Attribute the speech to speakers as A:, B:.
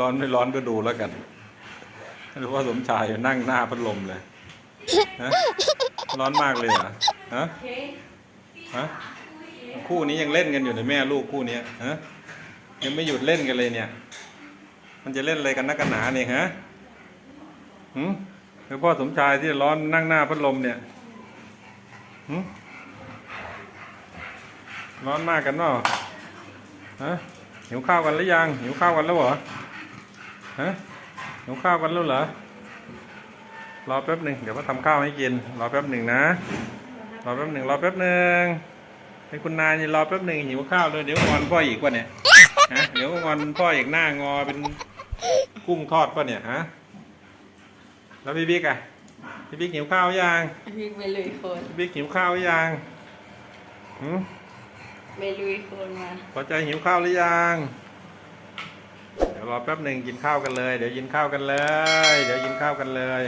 A: ร้อนไม่ร้อนก็ดูแล้วกันหรือว่าสมชายนั่งหน้าพัดลมเลยฮะร้อนมากเลยเหรอฮะฮะคู่นี้ยังเล่นกันอยู่ในแม่ลูกคู่เนี้ยฮะยังไม่หยุดเล่นกันเลยเนี่ย มันจะเล่นอะไรกันนักกันหนาเนี่ยฮะหืมหรือพ่อสมชายที่ร้อนนั่งหน้าพัดลมเนี่ยหืมร้อนมากกันเนาะฮะหิวข้าวกันหรือยังหิวข้าวกันแล้วเหรอ ฮะหิวข้าวกันแล้วเหรอ รอแป๊บหนึ่งเดี๋ยวพ่อทำข้าวให้กิน รอแป๊บหนึ่งนะ รอแป๊บหนึ่งรอแป๊บหนึ่งให้คุณนายนี่รอแป๊บหนึ่งหิวข้าวเลยเดี๋ยวงอนพ่ออีกวะเนี่ย ฮะ เดี๋ยวงอนพ่ออีกหน้างอเป็นกุ้งทอดปะเนี่ยฮะ แล้วพี่บิ๊กอะพี่บิ๊กหิวข้าวยัง
B: วิ่งไปลุยโคลน
A: พี่บิ๊กหิวข้าวยังหืม
B: ไปลุยโคลนมา
A: พอใจหิวข้าวหรือยังเดี๋ยว รอแป๊บหนึ่งกินข้าวกันเลย เดี๋ยวกินข้าวกันเลย เดี๋ยวกินข้าวกันเลย